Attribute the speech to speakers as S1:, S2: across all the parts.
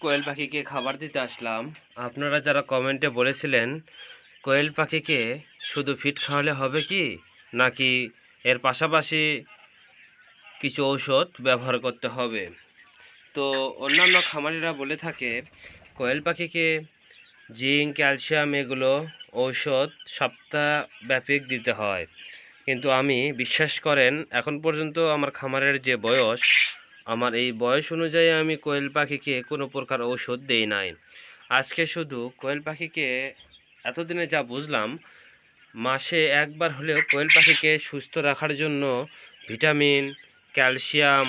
S1: কোয়েল পাখিকে খাবার দিতে আসলাম। আপনারা যারা কমেন্টে বলেছিলেন, কোয়েল পাখিকে শুধু ফিট খাওয়ালে হবে কি, নাকি এর পাশাপাশি কিছু ঔষধ ব্যবহার করতে হবে? তো অন্যান্য খামারিরা বলে থাকে, কোয়েল পাখিকে জিঙ্ক, ক্যালসিয়াম এগুলো ঔষধ সপ্তাহব্যাপী দিতে হয়। কিন্তু আমি বিশ্বাস করেন, এখন পর্যন্ত আমার খামারের যে বয়স আমার এই বয়স অনুযায়ী আমি কোয়েল পাখিকে কোনো প্রকার ঔষধ দেই নাই। আজকে শুধু কোয়েল পাখিকে এতদিনে যা বুঝলাম, মাসে একবার হলেও কোয়েল পাখিকে সুস্থ রাখার জন্য ভিটামিন, ক্যালসিয়াম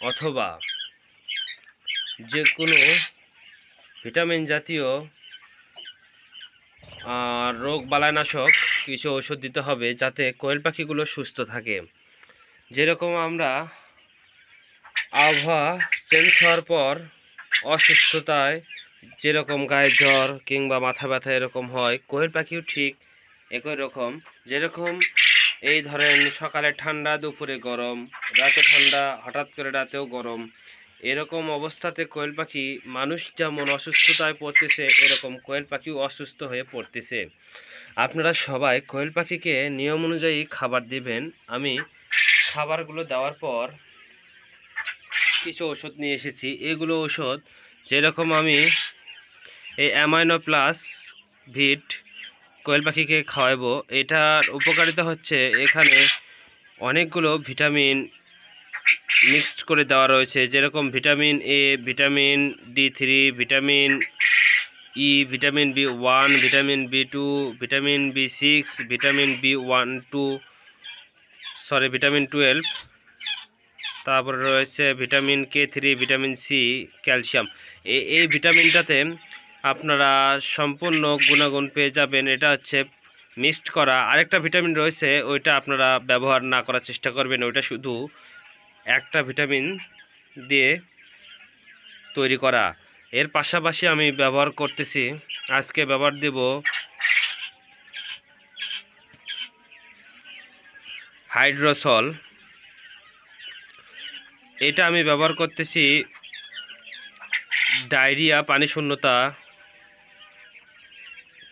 S1: অথবা যে কোনো ভিটামিন জাতীয় আর রোগ বালাইনাশক কিছু ওষুধ দিতে হবে যাতে কোয়েল পাখিগুলো সুস্থ থাকে। যেরকম আমরা আবহাওয়া চেঞ্জ হওয়ার পর অসুস্থতায় যেরকম গায়ে জ্বর কিংবা মাথা ব্যথা এরকম হয় কোয়েল পাখিও ঠিক একই রকম। যেরকম এই ধরেন সকালে ঠান্ডা, দুপুরে গরম, রাতে ঠান্ডা, হঠাৎ করে রাতেও গরম, এরকম অবস্থাতে কোয়েল পাখি মানুষ যেমন অসুস্থতায় পড়তেছে, এরকম কোয়েল পাখিও অসুস্থ হয়ে পড়তেছে। আপনারা সবাই কোয়েল পাখিকে নিয়ম অনুযায়ী খাবার দিবেন। আমি খাবারগুলো দেওয়ার পর কিছু ওষুধ নিয়ে এসেছি। এগুলো ওষুধ যেরকম আমি এই অ্যামাইনো প্লাস ভিট কোয়েল পাখিকে খাওয়াবো, এটার উপকারিতা হচ্ছে এখানে অনেকগুলো ভিটামিন মিক্সড করে দেওয়া রয়েছে। যেরকম vitamin A, vitamin D three, vitamin E, vitamin B one, vitamin B two, vitamin B six, vitamin B one two, sorry, vitamin twelve তারপরে রয়েছে vitamin K three, vitamin C, calcium. এই ভিটামিনটাতে আপনারা সম্পূর্ণ গুণাগুণ পেয়ে যাবেন। এটা হচ্ছে মিক্সড করা। আরেকটা ভিটামিন রয়েছে, ওইটা আপনারা ব্যবহার না করার চেষ্টা করবেন। ওইটা শুধু একটা ভিটামিন দিয়ে তৈরি করা। এর পাশাপাশি আমি ব্যবহার করতেছি, আজকে ব্যবহার দেব হাইড্রোসল। এটা আমি ব্যবহার করতেছি ডায়রিয়া, পানি শূন্যতা,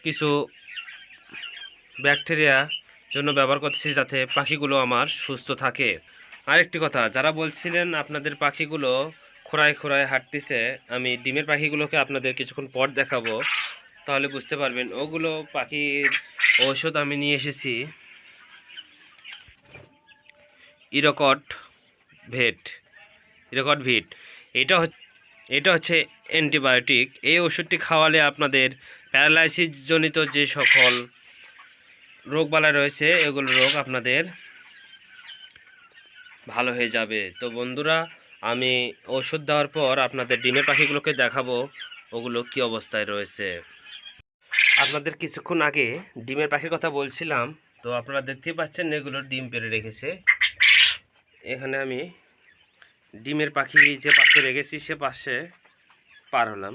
S1: কিছু ব্যাকটেরিয়া জন্য ব্যবহার করতেছি যাতে পাখিগুলো আমার সুস্থ থাকে। আরেকটি কথা, যারা বলছিলেন আপনাদের পাখিগুলো খোঁড়ায় খোঁড়ায় হাঁটতেছে, আমি ডিমের পাখিগুলোকে আপনাদের কিছুক্ষণ পর দেখাবো, তাহলে বুঝতে পারবেন। ওগুলো পাখির ঔষধ আমি নিয়ে এসেছি। ইরকট ভেট। ইরকট ভিট। এটা হচ্ছে এটা হচ্ছে অ্যান্টিবায়োটিক এই ওষুধটি খাওয়ালে আপনাদের প্যারালাইসিস জনিত যে সকল রোগবালাই রয়েছে, এগুলো রোগ আপনাদের ভালো হয়ে যাবে। তো বন্ধুরা, আমি ওষুধ দেওয়ার পর আপনাদের ডিমের পাখিগুলোকে দেখাবো, ওগুলো কি অবস্থায় রয়েছে। আপনাদের কিছুক্ষণ আগে ডিমের পাখির কথা বলছিলাম, তো আপনারা দেখতেই পাচ্ছেন এগুলো ডিম পেড়ে রেখেছে। এখানে আমি ডিমের পাখি যে পাশে রেখেছি, সে পাশে পার হলাম।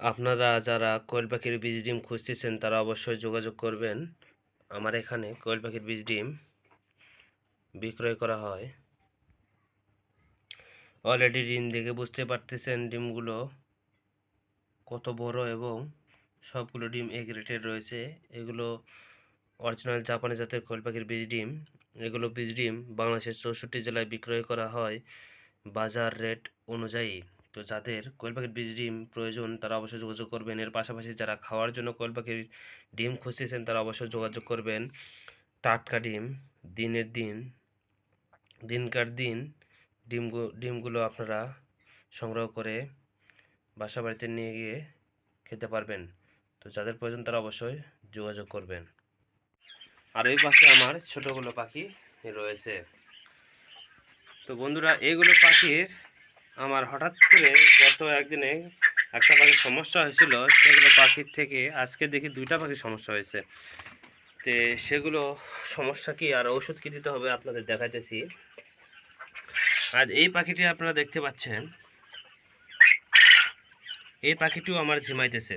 S1: আপনারা যারা কোয়েল পাখির বীজ ডিম খুঁজতেছেন, তারা অবশ্যই যোগাযোগ করবেন। আমার এখানে কোয়েল পাখির বীজ ডিম বিক্রয় করা হয়। অলরেডি ডিম দেখে বুঝতে পারতেছেন ডিমগুলো কত বড় এবং সবগুলো ডিম এক রেটের রয়েছে। এগুলো অরিজিনাল জাপানি জাতের কোয়েল পাখির বীজ ডিম। এগুলো বীজ ডিম বাংলাদেশের চৌষট্টি জেলায় বিক্রয় করা হয় বাজার রেট অনুযায়ী। তো যাদের কোয়েল পাখির বীজ ডিম প্রয়োজন, তারা অবশ্যই যোগাযোগ করবেন। এর পাশাপাশি যারা খাওয়ার জন্য কোয়েল পাখির ডিম খুঁজতেছেন, তারা অবশ্যই যোগাযোগ করবেন। টাটকা ডিম, দিনের দিন, দিনকার দিন ডিমগু, ডিমগুলো আপনারা সংগ্রহ করে বাসা বাড়িতে নিয়ে গিয়ে খেতে পারবেন। তো যাদের প্রয়োজন, তারা অবশ্যই যোগাযোগ করবেন। আর এই পাশে আমার ছোটোগুলো পাখি রয়েছে। তো বন্ধুরা এইগুলো পাখির আমার হঠাৎ করে গত একদিনে একটা পাখির সমস্যা হয়েছিল, সেগুলো পাখির থেকে আজকে দেখি দুইটা পাখির সমস্যা হয়েছে। তে সেগুলো সমস্যা কি আর ওষুধ কি দিতে হবে আপনাদের দেখাইতেছি। আর এই পাখিটি আপনারা দেখতে পাচ্ছেন। এই পাখিটিও আমার ঝিমাইতেছে।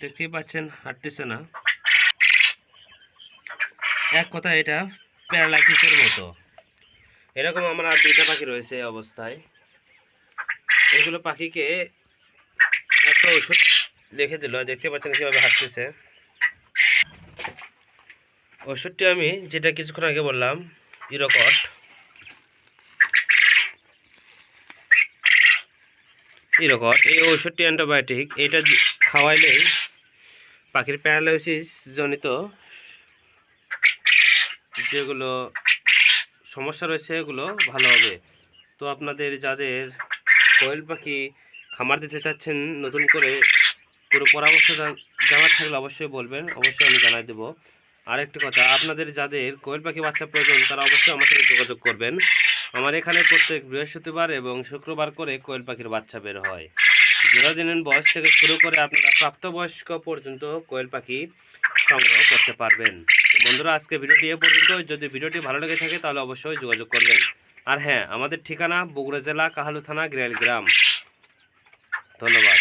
S1: দেখতেই পাচ্ছেন হাঁটতেছে না। এক কথা এটা প্যারালাইসিসের মতো। এরকম আমার আর দুইটা পাখি রয়েছে অবস্থায়। এগুলো পাখিকে একটা ওষুধ লিখে দিল দেখতে পাচ্ছেন কীভাবে হাঁটতেছে। ওষুধটি আমি যেটা কিছুক্ষণ আগে বললাম, ইরোকট। ইরোকট এই ওষুধটি অ্যান্টিবায়োটিক, এটা খাওয়াইলেই পাখির প্যারালাইসিস জনিত যেগুলো সমস্যা রয়েছে, এগুলো ভালো হবে। তো আপনাদের যাদের কোয়েল পাখি খামার দিতে চাচ্ছেন, নতুন করে পুরো পরামর্শ জানার থাকলে অবশ্যই বলবেন, অবশ্যই আমি জানাই দেবো। আরেকটি কথা, আপনাদের যাদের কোয়েল পাখি বাচ্চা প্রয়োজন, তারা অবশ্যই আমার সাথে যোগাযোগ করবেন। আমার এখানে প্রত্যেক বৃহস্পতিবার এবং শুক্রবার করে কোয়েল পাখির বাচ্চা বের হয়। জিরো দিনের বয়স থেকে শুরু করে আপনারা প্রাপ্তবয়স্ক পর্যন্ত কোয়েল পাখি সংগ্রহ করতে পারবেন। তো বন্ধুরা, আজকে ভিডিওটি এ পর্যন্ত যদি ভিডিওটি ভালো লেগে থাকে, তাহলে অবশ্যই যোগাযোগ করবেন। আর হ্যাঁ আমাদের ঠিকানা বগুড়া জেলা কাহালু থানা গ্রেল গ্রাম। ধন্যবাদ।